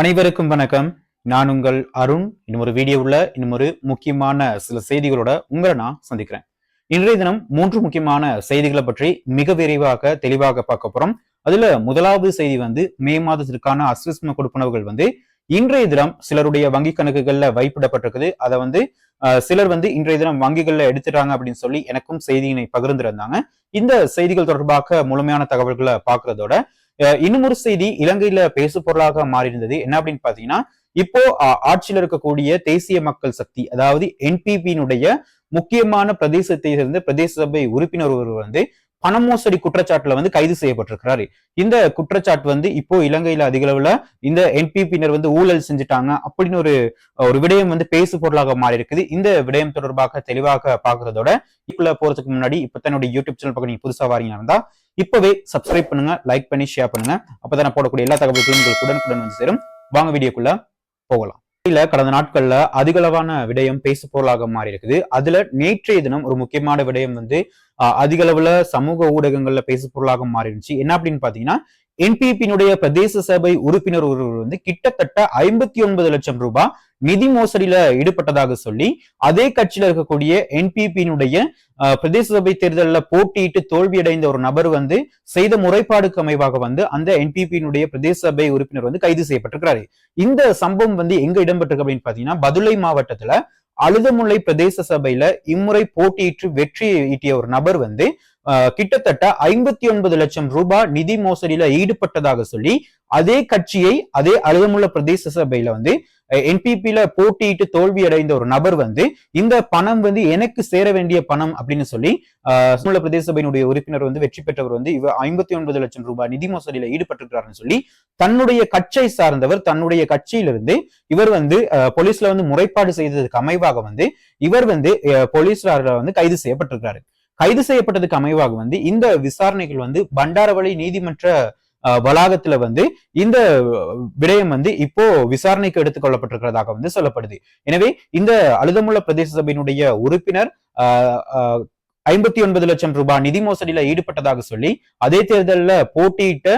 அனைவருக்கும் வணக்கம். நான் உங்கள் அருண். இன்னும் ஒரு வீடியோவில் இன்னும் ஒரு முக்கியமான சில செய்திகளோட உங்களை நான் சந்திக்கிறேன். இன்றைய தினம் மூன்று முக்கியமான செய்திகளை பற்றி மிக விரைவாக தெளிவாக பார்க்க போறோம். அதுல முதலாவது செய்தி வந்து மே மாதத்திற்கான அஸ்விஸ்ம கொடுப்பனவுகள் வந்து இன்றைய தினம் சிலருடைய வங்கி கணக்குகள்ல வைப்பிடப்பட்டிருக்குது. அதை வந்து சிலர் வந்து இன்றைய தினம் வங்கிகள்ல எடுத்துட்டாங்க அப்படின்னு சொல்லி எனக்கும் செய்தியினை பகிர்ந்திருந்தாங்க. இந்த செய்திகள் தொடர்பாக முழுமையான தகவல்களை பார்க்கறதோட இன்னும் ஒரு செய்தி இலங்கையில பேசு பொருளாக மாறி இருந்தது என்ன அப்படின்னு பாத்தீங்கன்னா இப்போ ஆட்சியில் ஆட்சியில இருக்கக்கூடிய தேசிய மக்கள் சக்தி அதாவது என்பிபியினுடைய முக்கியமான பிரதேசத்தை சேர்ந்த பிரதேச சபை உறுப்பினர் ஒருவர் வந்து பண மோசடி குற்றச்சாட்டுல வந்து கைது செய்யப்பட்டிருக்கிறாரு. இந்த குற்றச்சாட்டு வந்து இப்போ இலங்கையில அதிக அளவுல இந்த என்பிபியினர் வந்து ஊழல் செஞ்சுட்டாங்க அப்படின்னு ஒரு ஒரு விடயம் வந்து பேசு பொருளாக மாறி இருக்குது இந்த விடயம் தொடர்பாக தெளிவாக பாக்குறதோட இப்ப போறதுக்கு முன்னாடி இப்ப தன்னுடைய யூடியூப் சேனல் பக்கம் நீங்க புதுசா வாரீங்கன்னா இருந்தா இப்பவே சப்ஸ்கிரைப் பண்ணுங்க லைக் பண்ணி ஷேர் பண்ணுங்க. அப்பதான் நான் போடக்கூடிய எல்லா தகவல்களும் உங்களுக்கு உடனுக்குடன் வந்து சேரும். வாங்க வீடியோக்குள்ள போகலாம். இல்ல கடந்த நாட்கள்ல அதிகளவான விடயம் பேசு பொருளாக மாறி இருக்குது. அதுல நேற்றைய தினம் ஒரு முக்கியமான விடயம் வந்து அஹ், அதிக அளவுல சமூக ஊடகங்கள்ல பேசு பொருளாக மாறி இருந்துச்சு. என்ன அப்படின்னு பாத்தீங்கன்னா என்பிபியினுடைய பிரதேச சபை உறுப்பினர் ஒருவர் வந்து கிட்டத்தட்ட ஐம்பத்தி ஒன்பது லட்சம் ரூபாய் நிதி மோசடியில ஈடுபட்டதாக சொல்லி அதே கட்சியில இருக்கக்கூடிய என்பிபியினுடைய பிரதேச சபை தேர்தலில் போட்டியிட்டு தோல்வியடைந்த ஒரு நபர் வந்து செய்த முறைப்பாடுக்கு அமைவாக வந்து அந்த என்பிபியினுடைய பிரதேச சபை உறுப்பினர் வந்து கைது செய்யப்பட்டிருக்கிறாரு. இந்த சம்பவம் வந்து எங்க இடம்பெற்றிருக்கு அப்படின்னு பாத்தீங்கன்னா பதுளை மாவட்டத்துல அழுதமுல்லை பிரதேச சபையில இம்முறை போட்டியிட்டு வெற்றி ஈட்டிய ஒரு நபர் வந்து கிட்டத்தட்ட ஐம்பத்தி ஒன்பது லட்சம் ரூபாய் நிதி மோசடியில ஈடுபட்டதாக சொல்லி அதே கட்சியை அதே அழுதமுள்ள பிரதேச சபையில வந்து என்பிபியில போட்டியிட்டு தோல்வி அடைந்த ஒரு நபர் வந்து இந்த பணம் வந்து எனக்கு சேர வேண்டிய பணம் அப்படின்னு சொல்லி ஆஹ் பிரதேச சபையினுடைய உறுப்பினர் வந்து வெற்றி பெற்றவர் வந்து இவர் ஐம்பத்தி ஒன்பது லட்சம் ரூபாய் நிதி மோசடியில ஈடுபட்டிருக்கிறாருன்னு சொல்லி தன்னுடைய கட்சியை சார்ந்தவர் தன்னுடைய கட்சியிலிருந்து இவர் வந்து ஆஹ் போலீஸ்ல வந்து முறைப்பாடு செய்ததுக்கு அமைவாக வந்து இவர் வந்து போலீஸ்ல வந்து கைது செய்யப்பட்டிருக்கிறாரு. கைது செய்யப்பட்டதுக்கு அமைவாக வந்து இந்த விசாரணைகள் வந்து பண்டாரவளி நீதிமன்ற வளாகத்துல வந்து இந்த விடயம் வந்து இப்போ விசாரணைக்கு எடுத்துக் கொள்ளப்பட்டிருக்கிறதாக வந்து சொல்லப்படுது. எனவே இந்த அழுதமுள்ள பிரதேச சபையினுடைய உறுப்பினர் ஐம்பத்தி ஒன்பது லட்சம் ரூபாய் நிதி மோசடியில ஈடுபட்டதாக சொல்லி அதே தேர்தலில் போட்டியிட்ட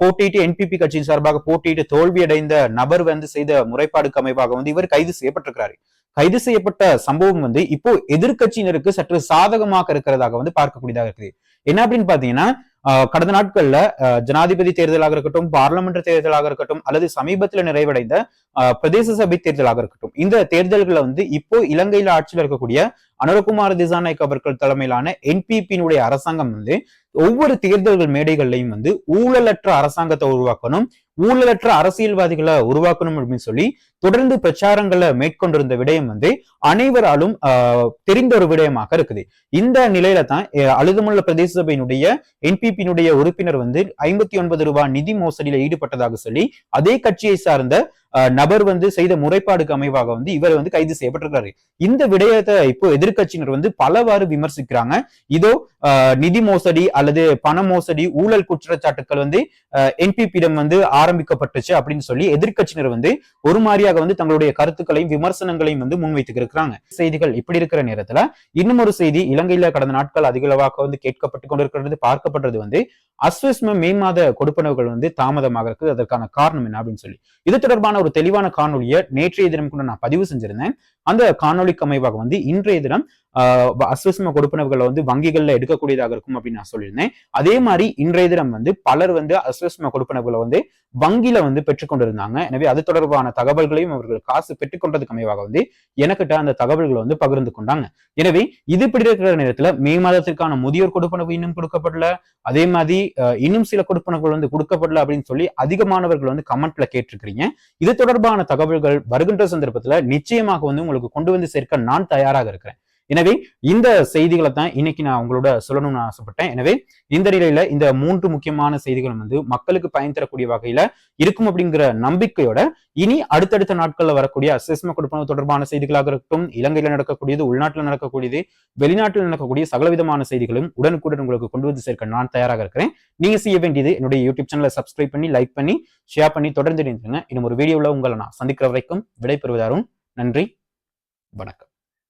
போட்டியிட்டு என்பிபி கட்சியின் சார்பாக போட்டியிட்டு தோல்வியடைந்த நபர் வந்து செய்த முறைப்பாடுக்கு அமைவாக வந்து இவர் கைது செய்யப்பட்டிருக்கிறாரு. கைது செய்யப்பட்ட சம்பவம் வந்து இப்போ எதிர்க்கட்சியினருக்கு சற்று சாதகமாக இருக்கிறதாக வந்து பார்க்கக்கூடியதாக இருக்குது. என்ன அப்படின்னு பாத்தீங்கன்னா ஆஹ் கடந்த நாட்கள்ல ஜனாதிபதி தேர்தலாக இருக்கட்டும் பார்லமெண்ட் தேர்தலாக இருக்கட்டும் அல்லது சமீபத்தில் நிறைவடைந்த ஆஹ் பிரதேச சபை தேர்தலாக இருக்கட்டும் இந்த தேர்தல்களை வந்து இப்போ இலங்கையில ஆட்சியில் இருக்கக்கூடிய அனுரகுமார் திசாநாயக் அவர்கள் தலைமையிலான என்பிபியினுடைய அரசாங்கம் வந்து ஒவ்வொரு தேர்தல்கள் மேடைகள்லையும் வந்து ஊழலற்ற அரசாங்கத்தை உருவாக்கணும் ஊழலற்ற அரசியல்வாதிகளை உருவாக்கணும் அப்படின்னு சொல்லி தொடர்ந்து பிரச்சாரங்களை மேற்கொண்டிருந்த விடயம் வந்து அனைவராலும் ஆஹ் தெரிந்த ஒரு விடயமாக இருக்குது. இந்த நிலையில தான் அழுதுமுள்ள பிரதேச சபையினுடைய என்பிபியினுடைய உறுப்பினர் வந்து ஐம்பத்தி ஒன்பது ரூபாய் நிதி மோசடியில ஈடுபட்டதாக சொல்லி அதே கட்சியை சார்ந்த நபர் வந்து செய்த முறைப்பாடுக்கு அமைவாக வந்து இவர் வந்து கைது செய்யப்பட்டிருக்கிறாரு. இந்த விடயத்தை இப்போ எதிர்கட்சியினர் வந்து பலவாறு விமர்சிக்கிறாங்க. இதோ நிதி மோசடி அல்லது பண மோசடி ஊழல் குற்றச்சாட்டுக்கள் வந்து என்பிபியிடம் வந்து ஆரம்பிக்கப்பட்டுச்சு அப்படின்னு சொல்லி எதிர்கட்சியினர் வந்து ஒரு மாதிரியாக வந்து தங்களுடைய கருத்துக்களையும் விமர்சனங்களையும் வந்து முன்வைத்து இருக்கிறாங்க செய்திகள் இப்படி இருக்கிற நேரத்துல இன்னும் ஒரு செய்தி இலங்கையில கடந்த நாட்கள் அதிகளவாக வந்து கேட்கப்பட்டு கொண்டிருக்கிறது பார்க்கப்படுறது வந்து அஸ்வஸ்ம மே மாத கொடுப்பனவுகள் வந்து தாமதமாக இருக்குது. அதற்கான காரணம் என்ன அப்படின்னு சொல்லி. இது தொடர்பான ஒரு தெளிவான காணொலியை நேற்றைய தினம் கூட நான் பதிவு செஞ்சிருந்தேன். அந்த காணொலிக்கு அமைவாக வந்து இன்றைய தினம் ஆஹ் கொடுப்பனவுகளை வந்து வங்கிகள்ல எடுக்கக்கூடியதாக இருக்கும் அப்படின்னு நான் சொல்லியிருந்தேன். அதே மாதிரி இன்றைய தினம் வந்து பலர் வந்து அஸ்வஸ்ம கொடுப்பனவுகளை வந்து வங்கியில வந்து பெற்றுக்கொண்டிருந்தாங்க எனவே அது தொடர்பான தகவல்களையும் அவர்கள் காசு பெற்றுக்கொண்டதுக்கு அமைவாக வந்து எனக்கிட்ட அந்த தகவல்களை வந்து பகிர்ந்து கொண்டாங்க. எனவே இது இப்படி இருக்கிற நேரத்துல மே மாதத்திற்கான முதியோர் கொடுப்பனவு இன்னும் கொடுக்கப்படல. அதே மாதிரி இன்னும் சில கொடுப்பனவுகள் வந்து கொடுக்கப்படல அப்படின்னு சொல்லி அதிகமானவர்கள் வந்து கமெண்ட்ல கேட்டிருக்கிறீங்க. இது தொடர்பான தகவல்கள் வருகின்ற சந்தர்ப்பத்துல நிச்சயமாக வந்து உங்களுக்கு கொண்டு வந்து சேர்க்க நான் தயாராக இருக்கிறேன். எனவே இந்த செய்திகளை தான் இன்னைக்கு நான் உங்களோட சொல்லணும்னு ஆசைப்பட்டேன். எனவே இந்த நிலையில இந்த மூன்று முக்கியமான செய்திகளும் வந்து மக்களுக்கு பயன் தரக்கூடிய வகையில இருக்கும் அப்படிங்கிற நம்பிக்கையோட இனி அடுத்தடுத்த நாட்கள்ல வரக்கூடிய அசஸ்ம கொடுப்பனவு தொடர்பான செய்திகளாக இருக்கட்டும் இலங்கையில நடக்கக்கூடியது உள்நாட்டில் நடக்கக்கூடியது வெளிநாட்டில் நடக்கக்கூடிய சகலவிதமான செய்திகளும் உடனுக்குடன் உங்களுக்கு கொண்டு வந்து சேர்க்க நான் தயாராக இருக்கிறேன். நீங்க செய்ய வேண்டியது என்னுடைய யூடியூப் சேனலை சப்ஸ்கிரைப் பண்ணி லைக் பண்ணி ஷேர் பண்ணி தொடர்ந்து இணைந்துருங்க. இன்னும் ஒரு வீடியோவில் உங்களை நான் சந்திக்கிற வரைக்கும் விடைபெறுவதாரும் நன்றி. வணக்கம்